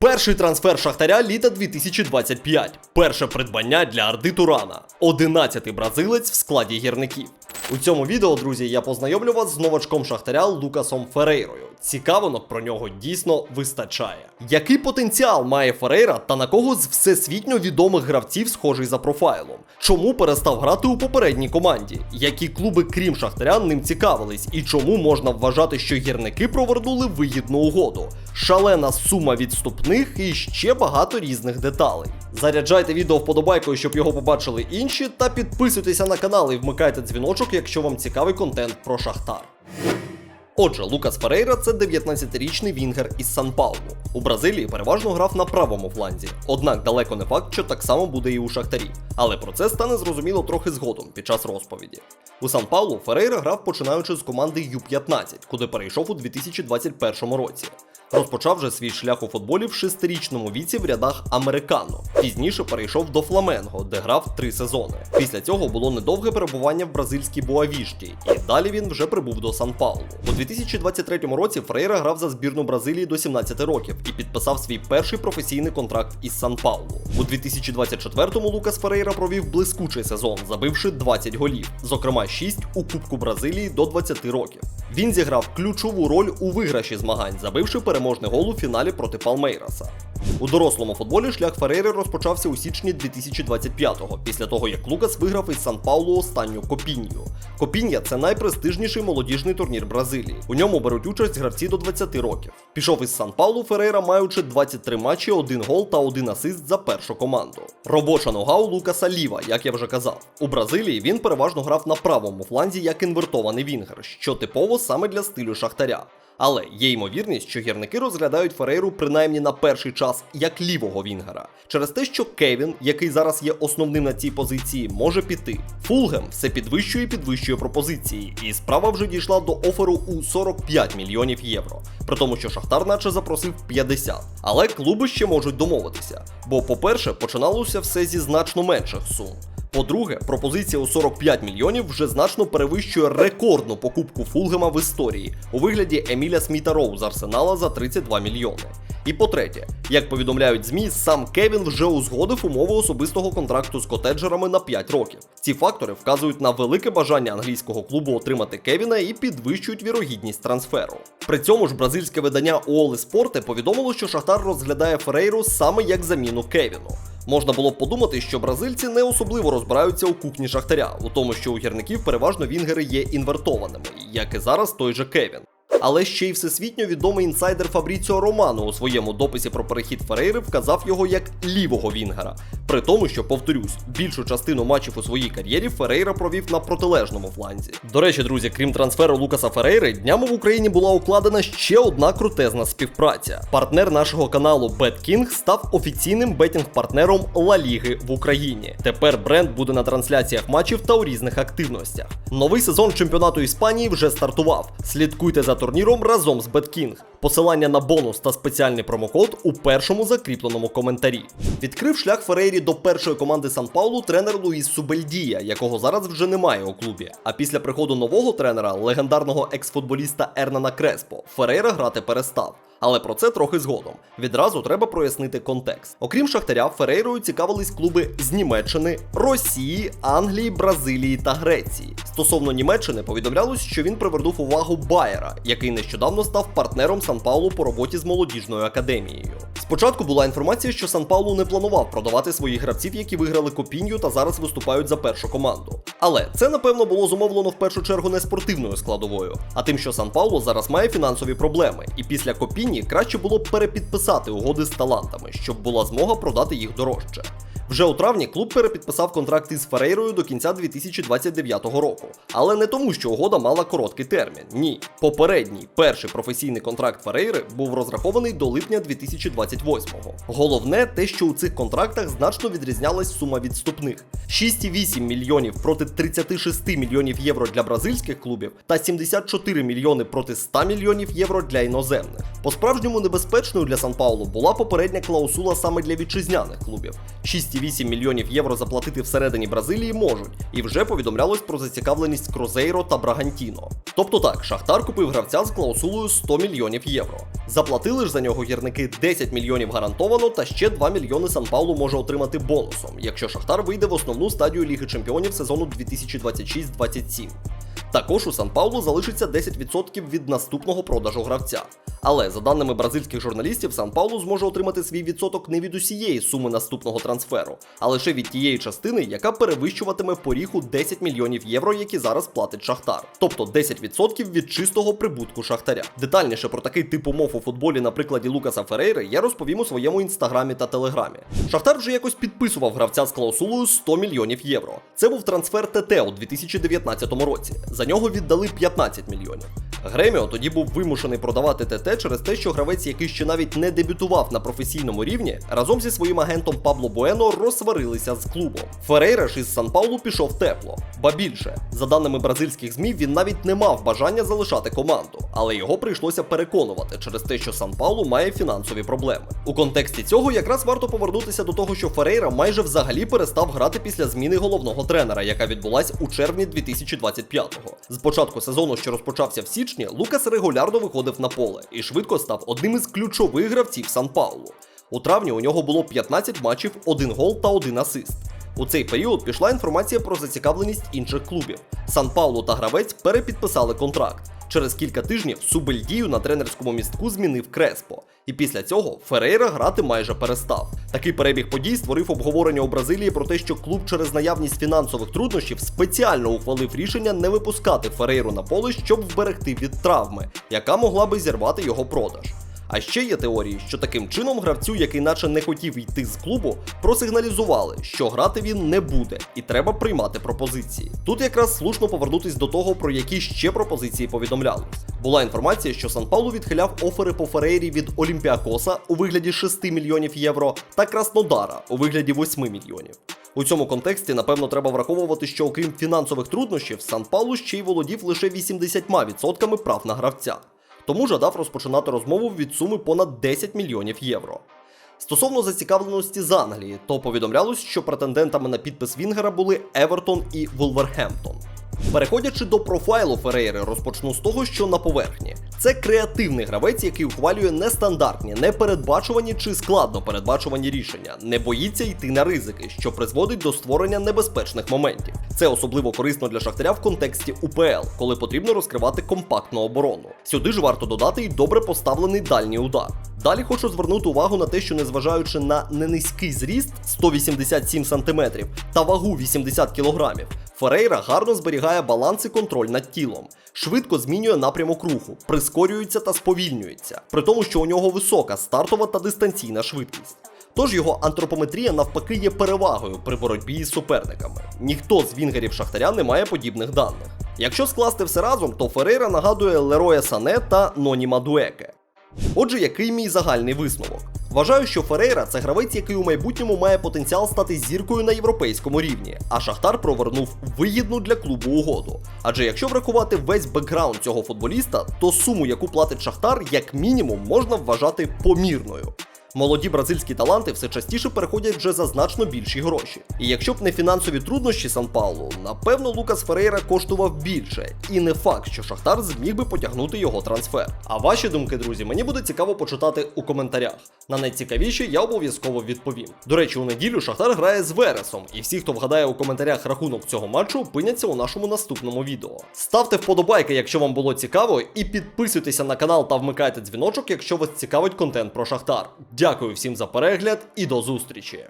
Перший трансфер Шахтаря літа 2025. Перше придбання для Арди Турана. Одинадцятий бразилець в складі гірників. У цьому відео, друзі, я познайомлю вас з новачком Шахтаря Лукасом Ферейрою. Цікавинок про нього дійсно вистачає. Який потенціал має Ферейра та на кого з всесвітньо відомих гравців схожий за профайлом? Чому перестав грати у попередній команді? Які клуби, крім Шахтаря, ним цікавились? І чому можна вважати, що гірники провернули вигідну угоду? Шалена сума відступних і ще багато різних деталей. Заряджайте відео вподобайкою, щоб його побачили інші, та підписуйтеся на канал і вмикайте дзвіночок, якщо вам цікавий контент про Шахтар. Отже, Лукас Ферейра це 19-річний вінгер із Сан Паулу. У Бразилії переважно грав на правому фланзі, однак далеко не факт, що так само буде і у Шахтарі. Але про це стане зрозуміло трохи згодом під час розповіді. У Сан Паулу Ферейра грав починаючи з команди Ю-15, куди перейшов у 2021 році. Розпочав же свій шлях у футболі в шестирічному віці в рядах Американо. Пізніше перейшов до Фламенго, де грав три сезони. Після цього було недовге перебування в бразильській Буавішті, і далі він вже прибув до Сан Паулу. У 2023 році Фрейра грав за збірну Бразилії до 17 років і підписав свій перший професійний контракт із Сан Паулу. У 2024-му Лукас Ферейра провів блискучий сезон, забивши 20 голів, зокрема 6 у Кубку Бразилії до 20 років. Він зіграв ключову роль у виграші змагань, забивши переможний гол у фіналі проти Палмейраса. У дорослому футболі шлях Ферейри розпочався у січні 2025-го, після того як Лукас виграв із Сан Паулу останню Копінью. Копіння це найпрестижніший молодіжний турнір Бразилії. У ньому беруть участь гравці до 20 років. Пішов із Сан Паулу Ферейра, маючи 23 матчі, 1 гол та 1 асист за першу команду. Робоча нога у Лукаса ліва, як я вже казав. У Бразилії він переважно грав на правому фланзі як інвертований вінгер, що типово саме для стилю Шахтаря. Але є ймовірність, що гірники розглядають Ферейру принаймні на перший час як лівого вінгера, через те, що Кевін, який зараз є основним на цій позиції, може піти. Фулгем все підвищує і підвищує пропозиції, і справа вже дійшла до оферу у 45 мільйонів євро. При тому, що Шахтар наче запросив 50. Але клуби ще можуть домовитися. Бо, по-перше, починалося все зі значно менших сум. По-друге, пропозиція у 45 мільйонів вже значно перевищує рекордну покупку Фулгема в історії у вигляді Еміля Сміта Роу з Арсенала за 32 мільйони. І по-третє, як повідомляють ЗМІ, сам Кевін вже узгодив умови особистого контракту з котеджерами на 5 років. Ці фактори вказують на велике бажання англійського клубу отримати Кевіна і підвищують вірогідність трансферу. При цьому ж бразильське видання Уоли Спорте повідомило, що Шахтар розглядає Ферейру саме як заміну Кевіну. Можна було б подумати, що бразильці не особливо розбираються у кухні Шахтаря, у тому, що у гірників переважно вінгери є інвертованими, як і зараз той же Кевін. Але ще й всесвітньо відомий інсайдер Фабріціо Романо у своєму дописі про перехід Ферейри вказав його як лівого вінгера. При тому, що, повторюсь, більшу частину матчів у своїй кар'єрі Ферейра провів на протилежному фланзі. До речі, друзі, крім трансферу Лукаса Ферейри, днями в Україні була укладена ще одна крутезна співпраця. Партнер нашого каналу BetKing став офіційним бетінг-партнером Ла Ліги в Україні. Тепер бренд буде на трансляціях матчів та у різних активностях. Новий сезон чемпіонату Іспанії вже стартував. Слідкуйте за турніром разом з BetKing. Посилання на бонус та спеціальний промокод у першому закріпленому коментарі. Відкрив шлях Ферейрі до першої команди Сан Паулу тренер Луїс Субельдія, якого зараз вже немає у клубі. А після приходу нового тренера, легендарного екс-футболіста Ернана Креспо, Ферейра грати перестав. Але про це трохи згодом. Відразу треба прояснити контекст. Окрім Шахтаря, Ферейрою цікавились клуби з Німеччини, Росії, Англії, Бразилії та Греції. Стосовно Німеччини повідомлялось, що він привернув увагу Байера, який нещодавно став партнером Сан Паулу по роботі з молодіжною академією. Спочатку була інформація, що Сан Паулу не планував продавати своїх гравців, які виграли копінню та зараз виступають за першу команду. Але це напевно було зумовлено в першу чергу не спортивною складовою, а тим, що Сан Паулу зараз має фінансові проблеми, і після копінні краще було б перепідписати угоди з талантами, щоб була змога продати їх дорожче. Вже у травні клуб перепідписав контракт із Ферейрою до кінця 2029 року. Але не тому, що угода мала короткий термін. Ні. Попередній перший професійний контракт Ферейри був розрахований до липня 2028-го. Головне те, що у цих контрактах значно відрізнялась сума відступних: 6,8 мільйонів проти 36 мільйонів євро для бразильських клубів та 74 мільйони проти 100 мільйонів євро для іноземних. По справжньому небезпечною для Сан Паулу була попередня клаусула саме для вітчизняних клубів. 6,8 208 мільйонів євро заплатити всередині Бразилії можуть, і вже повідомлялось про зацікавленість Крузейро та Брагантіно. Тобто так, Шахтар купив гравця з клаусулою 100 мільйонів євро. Заплатили ж за нього гірники 10 мільйонів гарантовано, та ще 2 мільйони Сан Паулу може отримати бонусом, якщо Шахтар вийде в основну стадію Ліги Чемпіонів сезону 2026-27. Також у Сан Паулу залишиться 10% від наступного продажу гравця. Але за даними бразильських журналістів, Сан Паулу зможе отримати свій відсоток не від усієї суми наступного трансферу, а лише від тієї частини, яка перевищуватиме поріг у 10 мільйонів євро, які зараз платить Шахтар. Тобто 10% від чистого прибутку Шахтаря. Детальніше про такий тип умов у футболі на прикладі Лукаса Ферейри я розповім у своєму інстаграмі та телеграмі. Шахтар вже якось підписував гравця з клаусулою 100 мільйонів євро. Це був трансфер ТТ у 2019 році. За нього віддали 15 мільйонів. Греміо тоді був вимушений продавати ТТ через те, що гравець, який ще навіть не дебютував на професійному рівні, разом зі своїм агентом Пабло Буено розсварилися з клубом. Ферейра ж із Сан Паулу пішов тепло. Ба більше, за даними бразильських ЗМІ, він навіть не мав бажання залишати команду, але його прийшлося переконувати через те, що Сан Паулу має фінансові проблеми. У контексті цього якраз варто повернутися до того, що Ферейра майже взагалі перестав грати після зміни головного тренера, яка відбулась у червні 2025-го. З початку сезону, що розпочався в січні, Лукас регулярно виходив на поле і швидко став одним із ключових гравців Сан Паулу. У травні у нього було 15 матчів, 1 гол та 1 асист. У цей період пішла інформація про зацікавленість інших клубів. Сан Паулу та гравець перепідписали контракт. Через кілька тижнів Субельдію на тренерському містку змінив Креспо. І після цього Ферейра грати майже перестав. Такий перебіг подій створив обговорення у Бразилії про те, що клуб через наявність фінансових труднощів спеціально ухвалив рішення не випускати Ферейру на поле, щоб вберегти від травми, яка могла би зірвати його продаж. А ще є теорії, що таким чином гравцю, який наче не хотів йти з клубу, просигналізували, що грати він не буде, і треба приймати пропозиції. Тут якраз слушно повернутись до того, про які ще пропозиції повідомлялись. Була інформація, що Сан Паулу відхиляв офери по Ферейрі від Олімпіакоса у вигляді 6 мільйонів євро та Краснодара у вигляді 8 мільйонів. У цьому контексті, напевно, треба враховувати, що окрім фінансових труднощів, Сан Паулу ще й володів лише 80% прав на гравця тому жадав розпочинати розмову від суми понад 10 мільйонів євро. Стосовно зацікавленості з Англії, то повідомлялось, що претендентами на підпис Вінгера були Евертон і Вулверхемптон. Переходячи до профайлу Ферейри, розпочну з того, що на поверхні. Це креативний гравець, який ухвалює нестандартні, непередбачувані чи складно передбачувані рішення, не боїться йти на ризики, що призводить до створення небезпечних моментів. Це особливо корисно для шахтаря в контексті УПЛ, коли потрібно розкривати компактну оборону. Сюди ж варто додати й добре поставлений дальній удар. Далі хочу звернути увагу на те, що незважаючи на ненизький зріст 187 см та вагу 80 кг, Ферейра гарно зберігає баланс і контроль над тілом, швидко змінює напрямок руху, прискорюється та сповільнюється, при тому, що у нього висока стартова та дистанційна швидкість. Тож його антропометрія навпаки є перевагою при боротьбі із суперниками. Ніхто з вінгерів Шахтаря не має подібних даних. Якщо скласти все разом, то Ферейра нагадує Лероя Сане та Ноні Мадуеке. Отже, який мій загальний висновок? Вважаю, що Ферейра це гравець, який у майбутньому має потенціал стати зіркою на європейському рівні, а Шахтар провернув вигідну для клубу угоду. Адже якщо врахувати весь бекграунд цього футболіста, то суму, яку платить Шахтар, як мінімум можна вважати помірною. Молоді бразильські таланти все частіше переходять вже за значно більші гроші. І якщо б не фінансові труднощі Сан Паулу, напевно, Лукас Ферейра коштував більше. І не факт, що Шахтар зміг би потягнути його трансфер. А ваші думки, друзі, мені буде цікаво почитати у коментарях. На найцікавіші я обов'язково відповім. До речі, у неділю Шахтар грає з Вересом, і всі, хто вгадає у коментарях рахунок цього матчу, опиняться у нашому наступному відео. Ставте вподобайки, якщо вам було цікаво, і підписуйтеся на канал та вмикайте дзвіночок, якщо вас цікавить контент про Шахтар. Дякую всім за перегляд і до зустрічі!